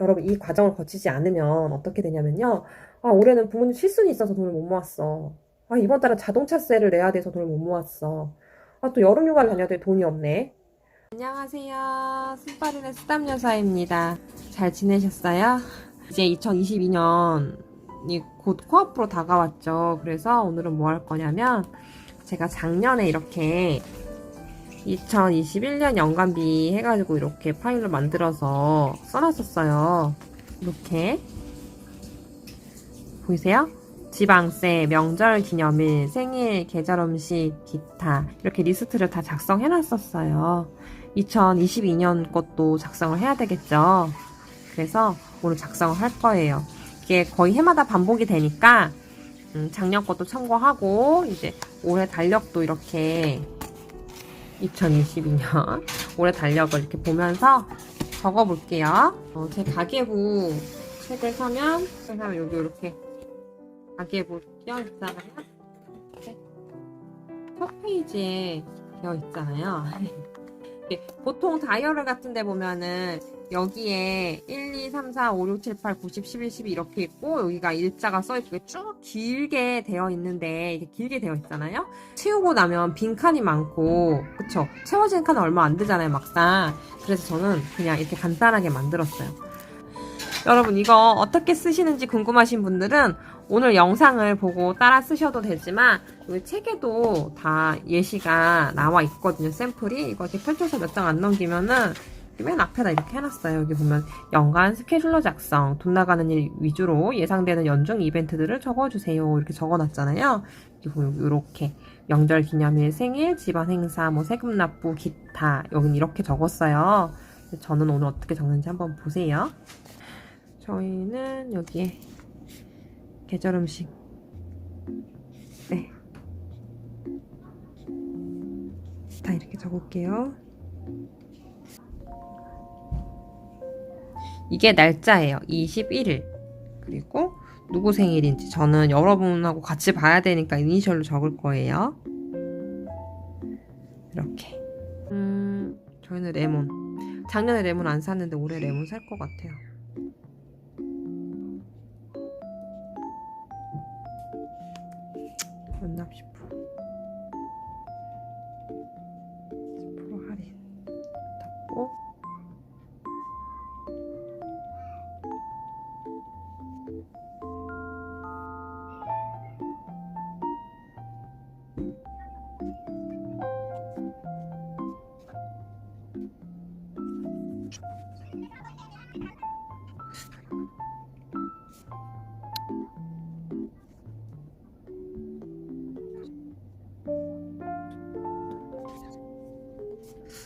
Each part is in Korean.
여러분 이 과정을 거치지 않으면 어떻게 되냐면요. 아, 올해는 부모님 실순이 있어서 돈을 못 모았어. 아, 이번 달은 자동차세를 내야 돼서 돈을 못 모았어. 아, 또 여름휴가를 다녀야 될 돈이 없네. 안녕하세요. 순파리네 수담 여사입니다. 잘 지내셨어요? 이제 2022년이 곧 코앞으로 다가왔죠. 그래서 오늘은 뭐 할 거냐면 제가 작년에 이렇게 2021년 연간비 해가지고 이렇게 파일로 만들어서 써놨었어요. 이렇게 보이세요? 지방세, 명절 기념일, 생일, 계절 음식, 기타 이렇게 리스트를 다 작성해 놨었어요. 2022년 것도 작성을 해야 되겠죠. 그래서 오늘 작성을 할 거예요. 이게 거의 해마다 반복이 되니까 음, 작년 것도 참고하고 이제 올해 달력도 이렇게 2022년 올해 달력을 이렇게 보면서 적어볼게요. 어, 제 가계부 책을 사면 책을 사면 여기 이렇게 가계부 띄어 있잖아요. 이렇게 첫 페이지에 되어 있잖아요. 보통 다이어리 같은 데 보면은 여기에 1, 2, 3, 4, 5, 6, 7, 8, 9, 10, 11, 12 이렇게 있고 여기가 일자가 써있고 쭉 길게 되어 있는데 이게 길게 되어 있잖아요. 채우고 나면 빈 칸이 많고 그쵸? 채워진 칸은 얼마 안 되잖아요 막상. 그래서 저는 그냥 이렇게 간단하게 만들었어요. 여러분 이거 어떻게 쓰시는지 궁금하신 분들은 오늘 영상을 보고 따라 쓰셔도 되지만 여기 책에도 다 예시가 나와 있거든요 샘플이 이거 이렇게 펼쳐서 몇 장 안 넘기면은 맨 앞에다 이렇게 해놨어요 여기 보면 연간 스케줄러 작성 돈 나가는 일 위주로 예상되는 연중 이벤트들을 적어주세요 이렇게 적어놨잖아요 여기 보면 이렇게 명절 기념일 생일 집안 행사 뭐 세금 납부 기타 여긴 이렇게 적었어요 저는 오늘 어떻게 적는지 한번 보세요 저희는 여기에 계절 음식. 네. 다 이렇게 적을게요. 이게 날짜예요. 21일. 그리고 누구 생일인지 저는 여러분하고 같이 봐야 되니까 이니셜로 적을 거예요. 이렇게. 음, 저희는 레몬. 작년에 레몬 안 샀는데 올해 레몬 살 것 같아요. 만납 10% 10%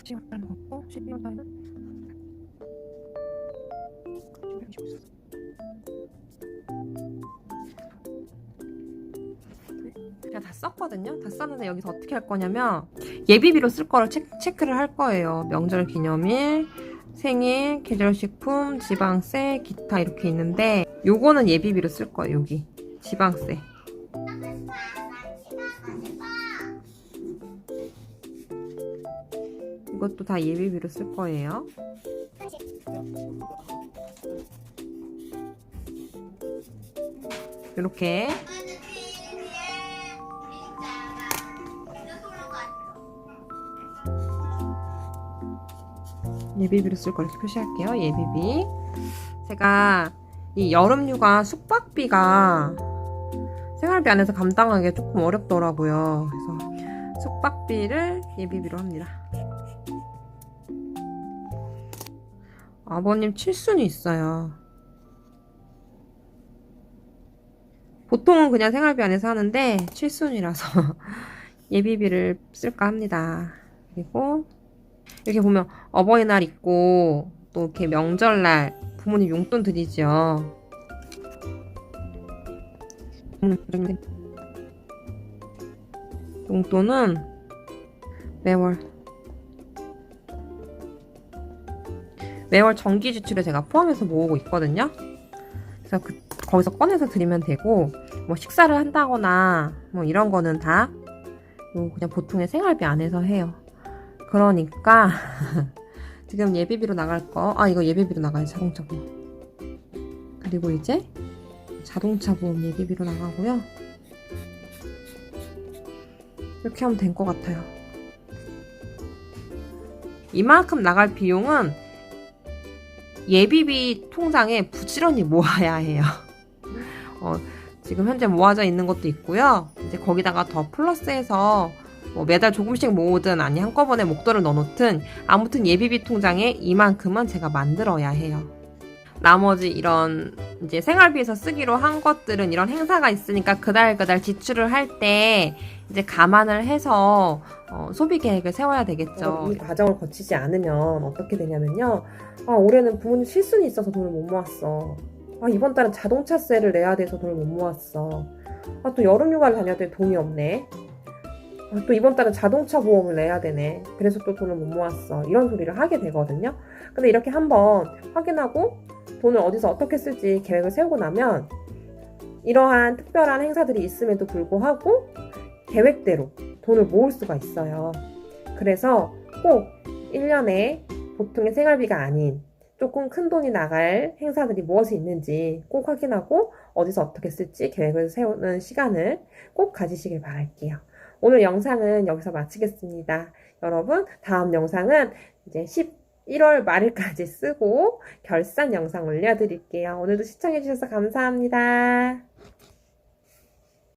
시간 먹고 12월 달은 제가 다 썼거든요. 다 썼는데 여기서 어떻게 할 거냐면 예비비로 쓸 거를 체, 체크 를 할 거예요. 명절 기념일, 생일, 계절식품, 지방세, 기타 이렇게 있는데 요거는 예비비로 쓸 거예요. 여기 지방세. 이것도 다 예비비로 쓸 거예요. 이렇게 예비비로 쓸거 이렇게 표시할게요. 예비비. 제가 이 여름휴가 숙박비가 생활비 안에서 감당하기 조금 어렵더라고요. 그래서 숙박비를 예비비로 합니다. 아버님 칠순이 있어요. 보통은 그냥 생활비 안에서 하는데 칠순이라서 예비비를 쓸까 합니다. 그리고 이렇게 보면 어버이날 있고 또 이렇게 명절날 부모님 용돈 드리죠. 용돈은 매월 매월 정기 지출에 제가 포함해서 모으고 있거든요. 그래서 그, 거기서 꺼내서 드리면 되고 뭐 식사를 한다거나 뭐 이런 거는 다 그냥 보통의 생활비 안에서 해요. 그러니까 지금 예비비로 나갈 거, 아 이거 예비비로 나가야 자동차고 그리고 이제 자동차 보험 예비비로 나가고요. 이렇게 하면 된 것 같아요. 이만큼 나갈 비용은 예비비 통장에 부지런히 모아야 해요. 어, 지금 현재 모아져 있는 것도 있고요. 이제 거기다가 더 플러스해서 뭐 매달 조금씩 모으든 아니 한꺼번에 목돈을 넣어놓든 아무튼 예비비 통장에 이만큼은 제가 만들어야 해요. 나머지 이런 이제 생활비에서 쓰기로 한 것들은 이런 행사가 있으니까 그달 그달 지출을 할 때 이제 감안을 해서 어, 소비 계획을 세워야 되겠죠. 이 과정을 거치지 않으면 어떻게 되냐면요. 아, 올해는 부모님 실순이 있어서 돈을 못 모았어. 아, 이번 달은 자동차세를 내야 돼서 돈을 못 모았어. 아, 또 여름휴가를 다녀야 돼 돈이 없네. 아, 또 이번 달은 자동차 보험을 내야 되네. 그래서 또 돈을 못 모았어. 이런 소리를 하게 되거든요. 근데 이렇게 한번 확인하고 돈을 어디서 어떻게 쓸지 계획을 세우고 나면 이러한 특별한 행사들이 있음에도 불구하고 계획대로 돈을 모을 수가 있어요. 그래서 꼭 1년에 보통의 생활비가 아닌 조금 큰 돈이 나갈 행사들이 무엇이 있는지 꼭 확인하고 어디서 어떻게 쓸지 계획을 세우는 시간을 꼭 가지시길 바랄게요. 오늘 영상은 여기서 마치겠습니다. 여러분, 다음 영상은 이제 11월 말일까지 쓰고 결산 영상 올려드릴게요. 오늘도 시청해주셔서 감사합니다.